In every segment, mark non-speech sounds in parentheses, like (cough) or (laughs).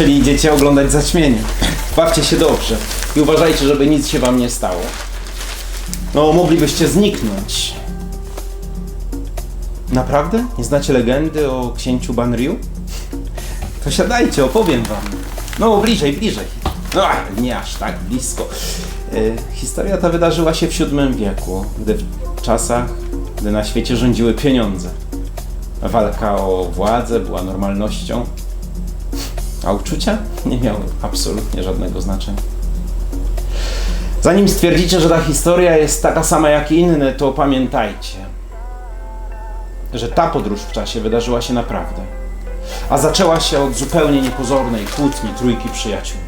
Czyli idziecie oglądać zaćmienie. Bawcie się dobrze i uważajcie, żeby nic się wam nie stało. No, moglibyście zniknąć. Naprawdę? Nie znacie legendy o księciu Banryu? To siadajcie, opowiem wam. No, bliżej, bliżej. No, nie aż tak blisko. Y, historia ta wydarzyła się w VII wieku, gdy w czasach, gdy na świecie rządziły pieniądze. Walka o władzę była normalnością, a uczucia nie miały absolutnie żadnego znaczenia. Zanim stwierdzicie, że ta historia jest taka sama jak inne, to pamiętajcie, że ta podróż w czasie wydarzyła się naprawdę. A zaczęła się od zupełnie niepozornej kłótni trójki przyjaciół.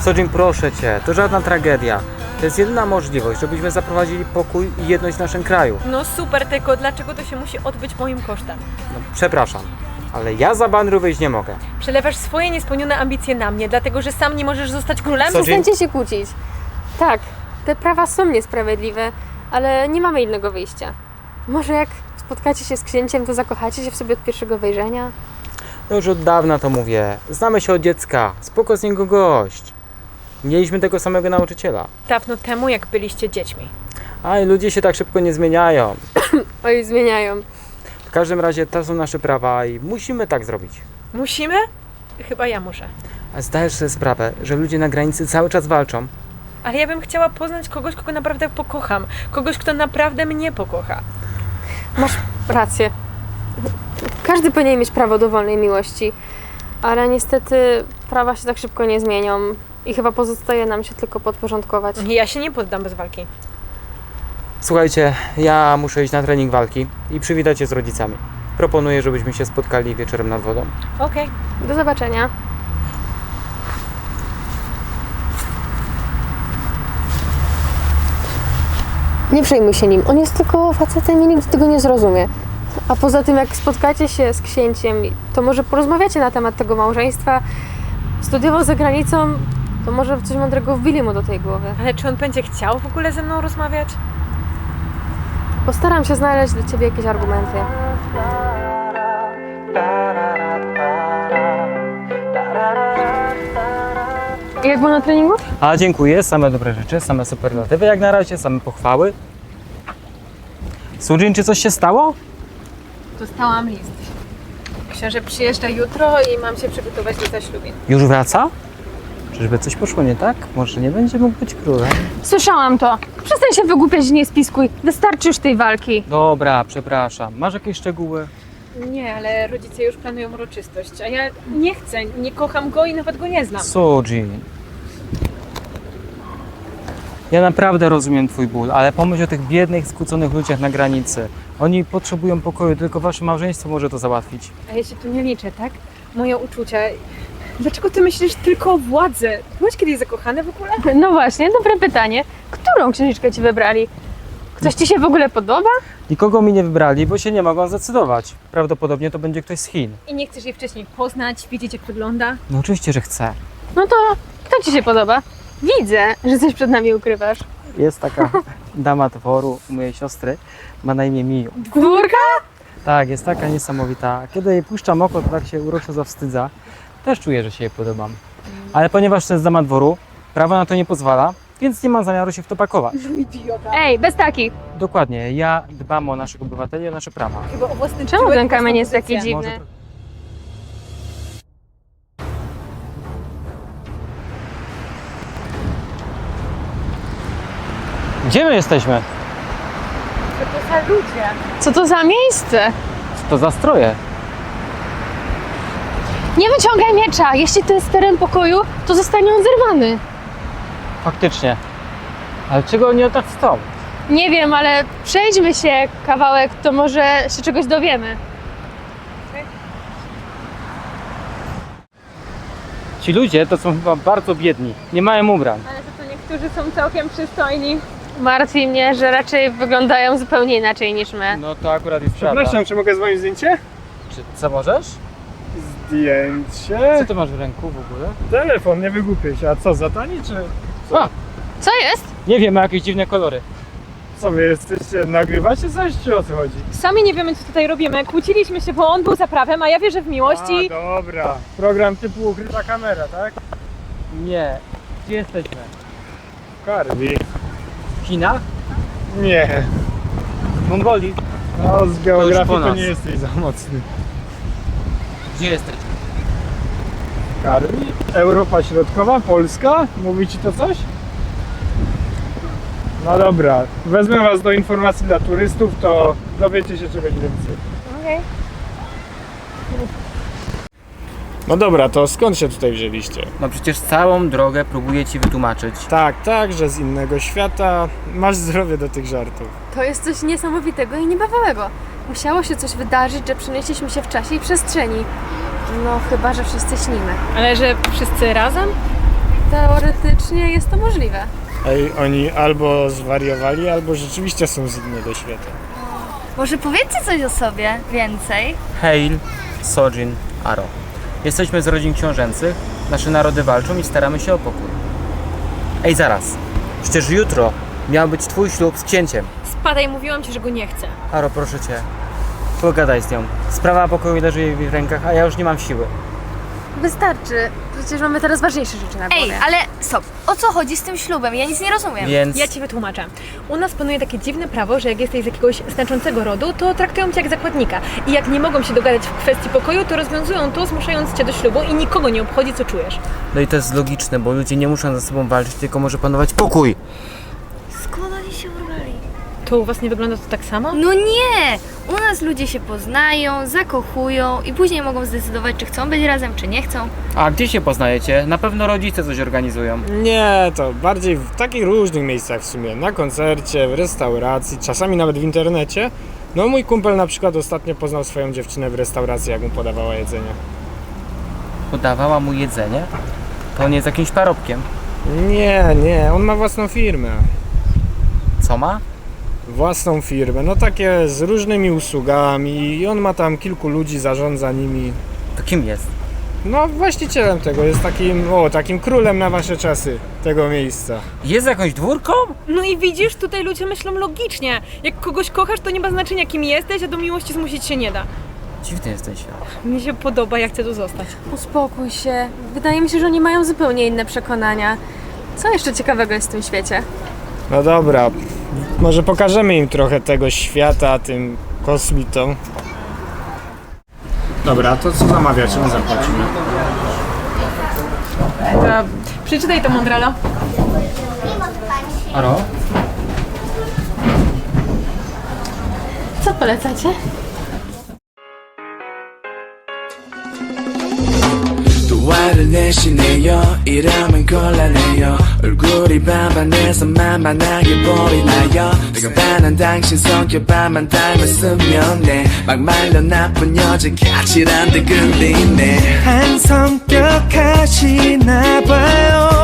Sojin, proszę cię, to żadna tragedia. To jest jedyna możliwość, żebyśmy zaprowadzili pokój i jedność w naszym kraju. No super, tylko dlaczego to się musi odbyć moim kosztem? No, przepraszam, ale ja za Banru wyjść nie mogę. Przelewasz swoje niespełnione ambicje na mnie, dlatego że sam nie możesz zostać królem? Co- Przestańcie się kłócić. Tak, te prawa są niesprawiedliwe, ale nie mamy innego wyjścia. Może jak spotkacie się z księciem, to zakochacie się w sobie od pierwszego wejrzenia? No już od dawna to mówię. Znamy się od dziecka. Spoko z niego gość. Mieliśmy tego samego nauczyciela. Dawno temu, jak byliście dziećmi. A i ludzie się tak szybko nie zmieniają. (coughs) Oj, zmieniają. W każdym razie to są nasze prawa i musimy tak zrobić. Musimy? Chyba ja muszę. A zdajesz sobie sprawę, że ludzie na granicy cały czas walczą? Ale ja bym chciała poznać kogoś, kogo naprawdę pokocham. Kogoś, kto naprawdę mnie pokocha. Masz rację. Każdy powinien mieć prawo do wolnej miłości, ale niestety prawa się tak szybko nie zmienią i chyba pozostaje nam się tylko podporządkować. Ja się nie poddam bez walki. Słuchajcie, ja muszę iść na trening walki i przywitać się z rodzicami. Proponuję, żebyśmy się spotkali wieczorem nad wodą. Okej. Do zobaczenia. Nie przejmuj się nim. On jest tylko facetem i nigdy tego nie zrozumie. A poza tym, jak spotkacie się z księciem, to może porozmawiacie na temat tego małżeństwa. Studiował za granicą, to może coś mądrego wbili mu do tej głowy. Ale czy on będzie chciał w ogóle ze mną rozmawiać? Postaram się znaleźć dla ciebie jakieś argumenty. Jak było na treningu? A dziękuję, same dobre rzeczy, same superlatywy jak na razie, same pochwały. Sujin, czy coś się stało? Dostałam list. Książę przyjeżdża jutro i mam się przygotować do zaślubin. Już wraca? Czyżby coś poszło nie tak? Może nie będzie mógł być królem? Słyszałam to. Przestań się wygłupiać i nie spiskuj. Wystarczy już tej walki. Dobra, przepraszam. Masz jakieś szczegóły? Nie, ale rodzice już planują uroczystość, a ja nie chcę, nie kocham go i nawet go nie znam. Sujin. Ja naprawdę rozumiem twój ból, ale pomyśl o tych biednych, skłóconych ludziach na granicy. Oni potrzebują pokoju, tylko wasze małżeństwo może to załatwić. A ja się tu nie liczę, tak? Moje uczucia. Dlaczego ty myślisz tylko o władzy? Byłeś kiedyś zakochany w ogóle? No właśnie, dobre pytanie. Którą księżniczkę ci wybrali? Ktoś ci się w ogóle podoba? Nikogo mi nie wybrali, bo się nie mogą zdecydować. Prawdopodobnie to będzie ktoś z Chin. I nie chcesz jej wcześniej poznać, wiedzieć jak wygląda? No oczywiście, że chcę. No to kto ci się podoba? Widzę, że coś przed nami ukrywasz. Jest taka (laughs) dama dworu u mojej siostry, ma na imię Miju. Górka? Tak, jest taka niesamowita. Kiedy jej puszczam oko, to tak się uroczo zawstydza. Też czuję, że się jej podobam. Ale ponieważ to jest dama dworu, prawo na to nie pozwala, więc nie mam zamiaru się w to pakować. (laughs) Ej, bez takich. Dokładnie, ja dbam o naszych obywateli, i o nasze prawa. Chyba o własny Czemu tyłek, ten własną kamień jest taki pozycję. dziwny? Może Gdzie my jesteśmy? Co to za ludzie? Co to za miejsce? Co to za stroje? Nie wyciągaj miecza. Jeśli to jest teren pokoju, to zostanie on zerwany. Faktycznie. Ale czego oni nas chcą? Nie wiem, ale przejdźmy się kawałek, to może się czegoś dowiemy. Ci ludzie to są chyba bardzo biedni. Nie mają ubrań. Ale to, to niektórzy są całkiem przystojni. Martwi mnie, że raczej wyglądają zupełnie inaczej niż my. No to akurat jest prawda. Przepraszam, czy mogę z wami zdjęcie? Czy, co możesz? Zdjęcie? Co ty masz w ręku w ogóle? Telefon, nie wygłupię się. A co, za tani czy... A, Co jest? nie wiem, ma jakieś dziwne kolory. Co wy jesteście, nagrywacie coś, czy o co chodzi? Sami nie wiemy, co tutaj robimy. Kłóciliśmy się, bo on był za prawem, a ja wierzę w miłość i... A, dobra. Program typu ukryta kamera, tak? Nie. Gdzie jesteśmy? Karwi. W Chinach? Nie. Mongolii? No, z po geografii to, nas. nie jesteś za mocny. Gdzie jesteśmy? Karwi? Europa Środkowa? Polska? Mówi ci to coś? No dobra, wezmę was do informacji dla turystów, to dowiecie się czegoś więcej. Okej. No dobra, to skąd się tutaj wzięliście? No przecież całą drogę próbuję ci wytłumaczyć. Tak, tak, że z innego świata. Masz zdrowie do tych żartów. To jest coś niesamowitego i niebawałego. Musiało się coś wydarzyć, że przenieśliśmy się w czasie i przestrzeni. No, chyba, że wszyscy śnimy. Ale że wszyscy razem? Teoretycznie jest to możliwe. Ej, oni albo zwariowali, albo rzeczywiście są z innego świata. Może powiedzcie coś o sobie więcej? Hail, Sojin, Aro. Jesteśmy z rodzin książęcych, nasze narody walczą i staramy się o pokój. Ej, zaraz. Przecież jutro miał być twój ślub z księciem. Spadaj, mówiłam ci, że go nie chcę. Aro, proszę cię. Pogadaj z nią. Sprawa pokoju leży jej w rękach, a ja już nie mam siły. Wystarczy. Przecież mamy teraz ważniejsze rzeczy na głowie. Ej, ale stop. O co chodzi z tym ślubem? Ja nic nie rozumiem. Więc Ja ci wytłumaczę. U nas panuje takie dziwne prawo, że jak jesteś z jakiegoś znaczącego rodu, to traktują cię jak zakładnika. I jak nie mogą się dogadać w kwestii pokoju, to rozwiązują to, zmuszając cię do ślubu i nikogo nie obchodzi, co czujesz. No i to jest logiczne, bo ludzie nie muszą ze sobą walczyć, tylko może panować pokój. Skąd oni się urwali? To u was nie wygląda to tak samo? No nie! U nas ludzie się poznają, zakochują i później mogą zdecydować, czy chcą być razem, czy nie chcą. A gdzie się poznajecie? Na pewno rodzice coś organizują. Nie, to bardziej w takich różnych miejscach w sumie. Na koncercie, w restauracji, czasami nawet w internecie. No mój kumpel na przykład ostatnio poznał swoją dziewczynę w restauracji, jak mu podawała jedzenie. Podawała mu jedzenie? To on jest jakimś parobkiem. Nie, nie, on ma własną firmę. Co ma? Własną firmę, no takie z różnymi usługami i on ma tam kilku ludzi, zarządza nimi. To kim jest? No właścicielem tego, jest takim, o, takim królem na wasze czasy tego miejsca. Jest jakąś dwórką? No i widzisz, tutaj ludzie myślą logicznie. Jak kogoś kochasz, to nie ma znaczenia, kim jesteś, a do miłości zmusić się nie da. Dziwny jest ten świat. Mi się podoba, ja chcę tu zostać. Uspokój się. Wydaje mi się, że oni mają zupełnie inne przekonania. Co jeszcze ciekawego jest w tym świecie? No dobra, może pokażemy im trochę tego świata, tym kosmitom. Dobra, to co zamawiacie? My zapłacimy. To przeczytaj to, Mondralo. Aro? Co polecacie? 또 화를 내시네요. 이러면 곤란해요. 얼굴이 반반해서 만만하게 보이나요? 내가 반한 당신 성격 반만 닮았으면 내막 말려 나쁜 여자 까칠한데 끌리네. 한 성격 하시나봐요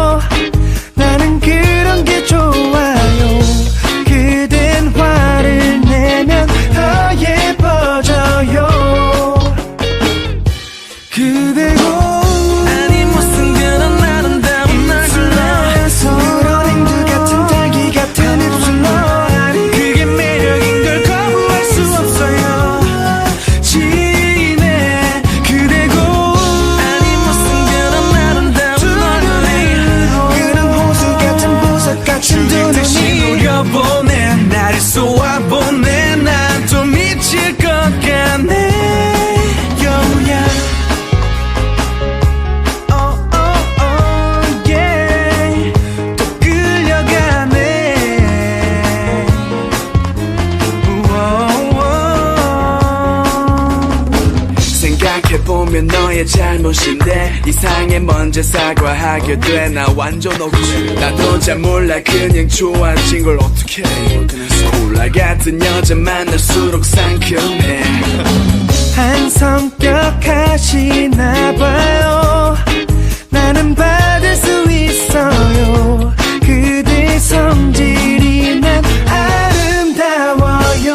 잘못인데 이상해 먼저 사과하게 돼. 나 완전 억울해 나도 잘 몰라. 그냥 좋아진 걸 어떡해. 콜라 같은 여자 만날수록 상큼해. 한 성격 하시나 봐요. 나는 받을 수 있어요. 그대 성질이 난 아름다워요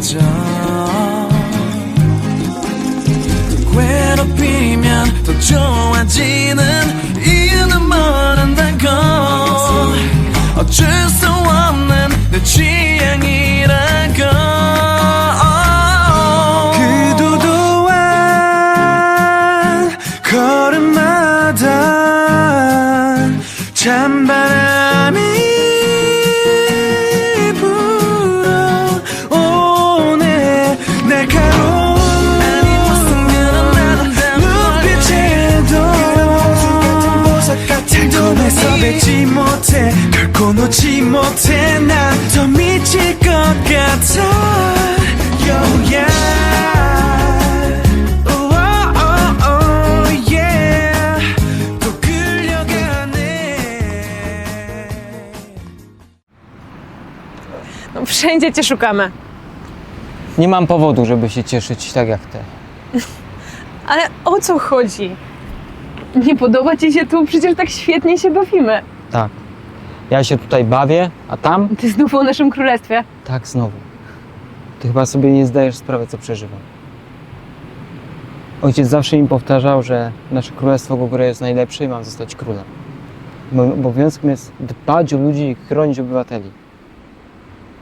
못 가져. 괴롭히면 더 좋아지는 이유는 모른다고 어쩔 수 없는 내 취향 결코 놓지 못해 난 더 미칠 것 같아 Yo, yeah. Oh, oh, oh, yeah. 또 끌려가네 No, wszędzie cię szukamy. Nie mam powodu, żeby się cieszyć tak jak ty. (laughs) Ale o co chodzi? Nie podoba ci się tu? Przecież tak świetnie się bawimy. Tak. Ja się tutaj bawię, a tam Ty znów o naszym królestwie. tak znowu. Ty chyba sobie nie zdajesz sprawy, co przeżywam. Ojciec zawsze mi powtarzał, że nasze królestwo w ogóle jest najlepsze i mam zostać królem. Moim obowiązkiem jest dbać o ludzi i chronić obywateli.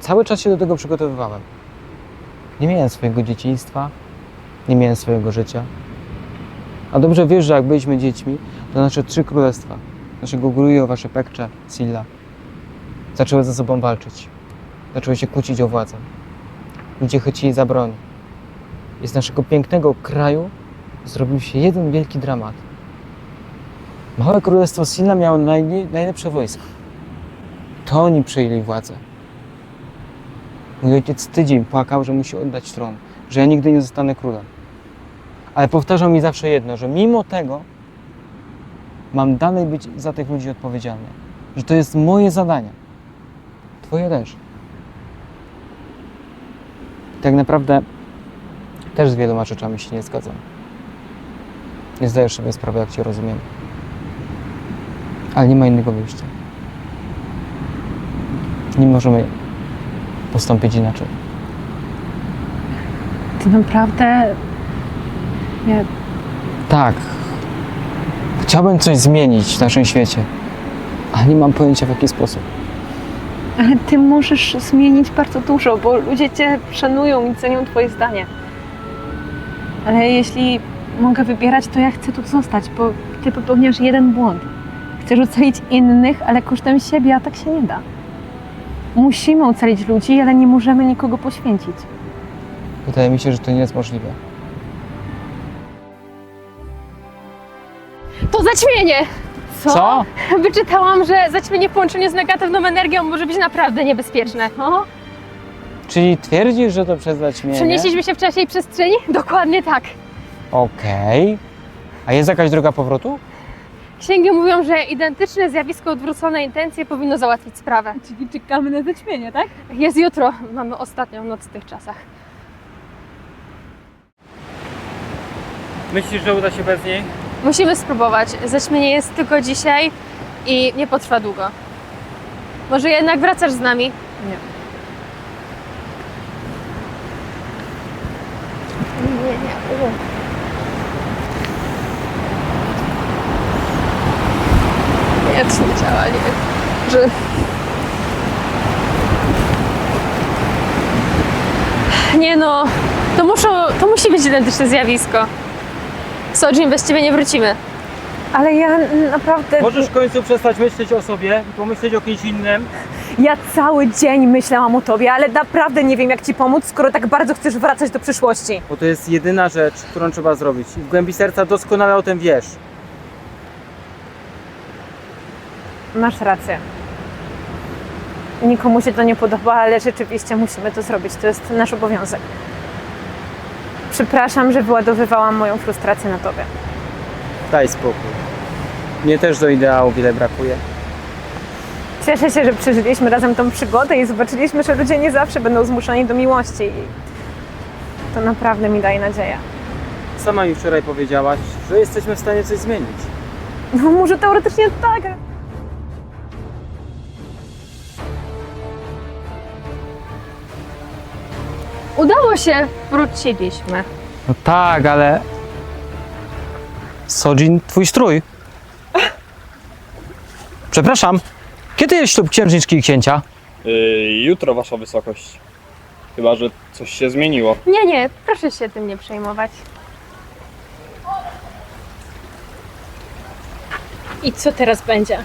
Cały czas się do tego przygotowywałem. Nie miałem swojego dzieciństwa, nie miałem swojego życia. A dobrze wiesz, że jak byliśmy dziećmi, to nasze trzy królestwa, naszego Grujo, wasze Pekcze, Silla, zaczęły ze sobą walczyć. Zaczęły się kłócić o władzę. Ludzie chwycili za broń. I z naszego pięknego kraju zrobił się jeden wielki dramat. Małe królestwo Silla miało najle- najlepsze wojsko. To oni przejęli władzę. Mój ojciec tydzień płakał, że musi oddać tron, że ja nigdy nie zostanę królem. Ale powtarzał mi zawsze jedno, że mimo tego mam dalej być za tych ludzi odpowiedzialny. Że to jest moje zadanie. Twoje też. Tak naprawdę też z wieloma rzeczami się nie zgadzam. Nie zdajesz sobie sprawy, jak Cię rozumiem. Ale nie ma innego wyjścia. Nie możemy postąpić inaczej. Ty naprawdę... Nie, Tak. Chciałbym coś zmienić w naszym świecie, ale nie mam pojęcia w jaki sposób. Ale ty możesz zmienić bardzo dużo, bo ludzie cię szanują i cenią twoje zdanie. Ale jeśli mogę wybierać, to ja chcę tu zostać, bo ty popełniasz jeden błąd. Chcesz ocalić innych, ale kosztem siebie, a tak się nie da. Musimy ocalić ludzi, ale nie możemy nikogo poświęcić. Wydaje mi się, że to nie jest możliwe. To zaćmienie! Co? (laughs) Wyczytałam, że zaćmienie w połączeniu z negatywną energią może być naprawdę niebezpieczne. No, Czyli twierdzisz, że to przez zaćmienie? Przenieśliśmy się w czasie i przestrzeni? Dokładnie tak. Okej. A jest jakaś droga powrotu? Księgi mówią, że identyczne zjawisko odwrócone intencje powinno załatwić sprawę. czyli czekamy na zaćmienie, tak? Jest jutro. Mamy ostatnią noc w tych czasach. Myślisz, że uda się bez niej? Musimy spróbować. Zaćmienie jest tylko dzisiaj i nie potrwa długo. Może jednak wracasz z nami? Nie. Nie, nie. U. Nie, to nie działa, nie. Że... Nie no, to muszą, to musi być identyczne zjawisko. Sojin, bez ciebie nie wrócimy. Ale ja naprawdę... Możesz w końcu przestać myśleć o sobie i pomyśleć o kimś innym? Ja cały dzień myślałam o tobie, ale naprawdę nie wiem, jak ci pomóc, skoro tak bardzo chcesz wracać do przyszłości. Bo to jest jedyna rzecz, którą trzeba zrobić. I w głębi serca doskonale o tym wiesz. Masz rację. Nikomu się to nie podoba, ale rzeczywiście musimy to zrobić. To jest nasz obowiązek. Przepraszam, że wyładowywałam moją frustrację na tobie. Daj spokój. Mnie też do ideału wiele brakuje. Cieszę się, że przeżyliśmy razem tą przygodę i zobaczyliśmy, że ludzie nie zawsze będą zmuszani do miłości. I to naprawdę mi daje nadzieję. Sama mi wczoraj powiedziałaś, że jesteśmy w stanie coś zmienić. No może teoretycznie tak. Udało się, wróciliśmy. No tak, ale... Sodzin, twój strój. Przepraszam, kiedy jest ślub księżniczki i księcia? Yy, jutro, Wasza Wysokość. Chyba, że coś się zmieniło. Nie, nie, proszę się tym nie przejmować. I co teraz będzie?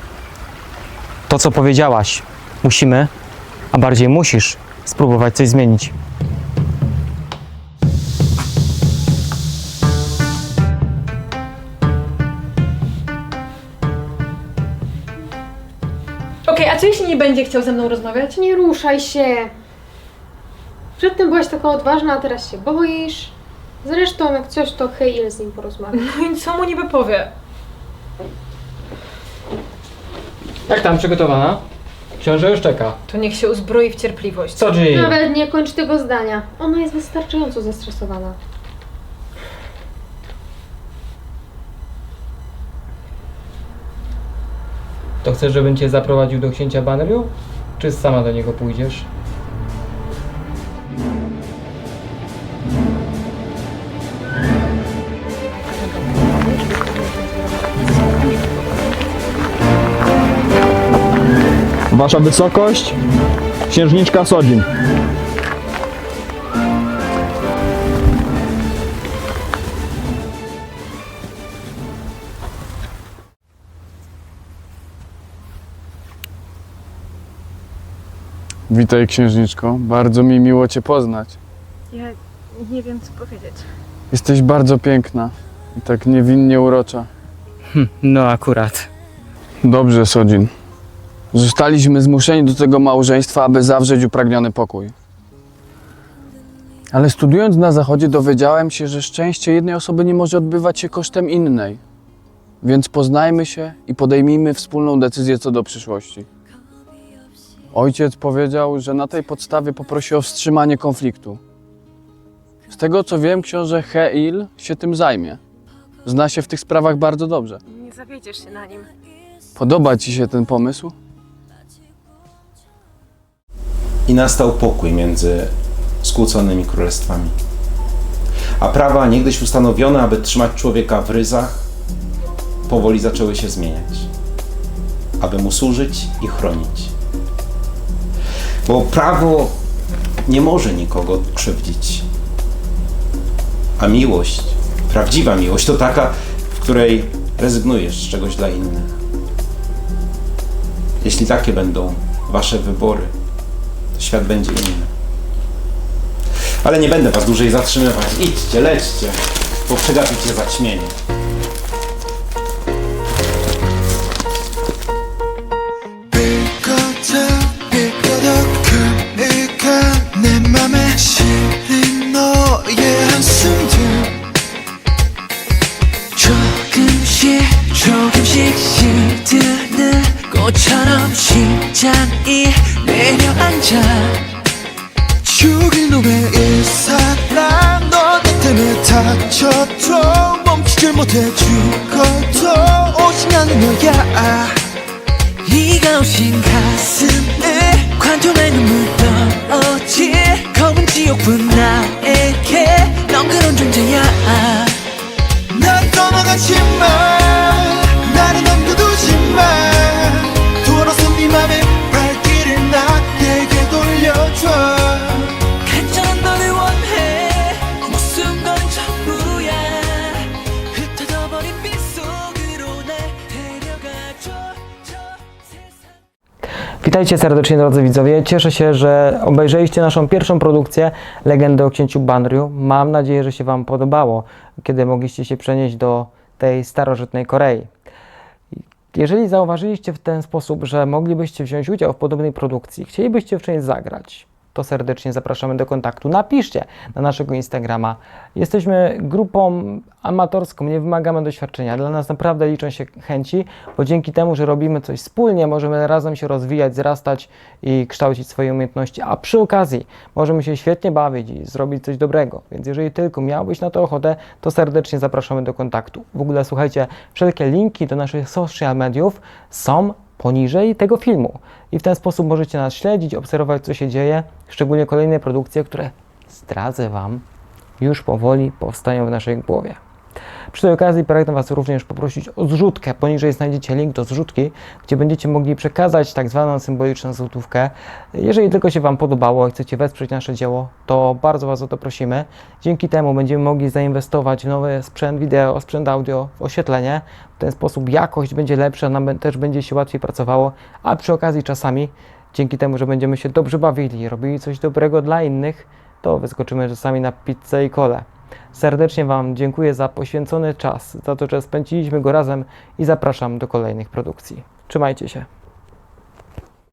To, co powiedziałaś. Musimy, a bardziej musisz, spróbować coś zmienić. Będzie chciał ze mną rozmawiać? Nie ruszaj się. Przedtem byłaś taka odważna, a teraz się boisz. Zresztą, jak coś, to hej, z nim porozmawiać. No i co mu niby powie? Jak tam, przygotowana? Książę już czeka. To niech się uzbroi w cierpliwość. Sodzin! Nawet nie kończ tego zdania. Ona jest wystarczająco zestresowana. To chcesz, żebym cię zaprowadził do księcia Banriu? Czy sama do niego pójdziesz? Wasza Wysokość, księżniczka Sodzin. Witaj księżniczko, bardzo mi miło Cię poznać. Ja nie wiem, co powiedzieć. Jesteś bardzo piękna i tak niewinnie urocza. No akurat. Dobrze, Sodzin. Zostaliśmy zmuszeni do tego małżeństwa, aby zawrzeć upragniony pokój. Ale studiując na zachodzie dowiedziałem się, że szczęście jednej osoby nie może odbywać się kosztem innej. Więc poznajmy się i podejmijmy wspólną decyzję co do przyszłości. Ojciec powiedział, że na tej podstawie poprosi o wstrzymanie konfliktu. Z tego co wiem, książę Heil się tym zajmie. Zna się w tych sprawach bardzo dobrze. Nie zawiedziesz się na nim. Podoba Ci się ten pomysł? I nastał pokój między skłóconymi królestwami. A prawa niegdyś ustanowione, aby trzymać człowieka w ryzach, powoli zaczęły się zmieniać, aby mu służyć i chronić. Bo prawo nie może nikogo krzywdzić. A miłość, prawdziwa miłość, to taka, w której rezygnujesz z czegoś dla innych. Jeśli takie będą wasze wybory, to świat będzie inny. Ale nie będę was dłużej zatrzymywać. Idźcie, lećcie, bo przegapicie zaćmienie. Witajcie serdecznie drodzy widzowie. Cieszę się, że obejrzeliście naszą pierwszą produkcję Legendy o księciu Banryu. Mam nadzieję, że się Wam podobało, kiedy mogliście się przenieść do tej starożytnej Korei. Jeżeli zauważyliście w ten sposób, że moglibyście wziąć udział w podobnej produkcji, chcielibyście w czymś zagrać, to serdecznie zapraszamy do kontaktu. Napiszcie na naszego Instagrama. Jesteśmy grupą amatorską, nie wymagamy doświadczenia. Dla nas naprawdę liczą się chęci, bo dzięki temu, że robimy coś wspólnie, możemy razem się rozwijać, wzrastać i kształcić swoje umiejętności, a przy okazji możemy się świetnie bawić i zrobić coś dobrego. Więc jeżeli tylko miałbyś na to ochotę, to serdecznie zapraszamy do kontaktu. W ogóle słuchajcie, wszelkie linki do naszych social mediów są poniżej tego filmu. I w ten sposób możecie nas śledzić, obserwować, co się dzieje, szczególnie kolejne produkcje, które zdradzę Wam, już powoli powstają w naszej głowie. Przy tej okazji pragnę Was również poprosić o zrzutkę. Poniżej znajdziecie link do zrzutki, gdzie będziecie mogli przekazać tak zwaną symboliczną złotówkę. Jeżeli tylko się Wam podobało i chcecie wesprzeć nasze dzieło, to bardzo Was o to prosimy. Dzięki temu będziemy mogli zainwestować w nowy sprzęt wideo, sprzęt audio, w oświetlenie. W ten sposób jakość będzie lepsza, nam też będzie się łatwiej pracowało, a przy okazji czasami, dzięki temu, że będziemy się dobrze bawili, robili coś dobrego dla innych, to wyskoczymy czasami na pizzę i kole. Serdecznie Wam dziękuję za poświęcony czas, za to, że spędziliśmy go razem i zapraszam do kolejnych produkcji. Trzymajcie się.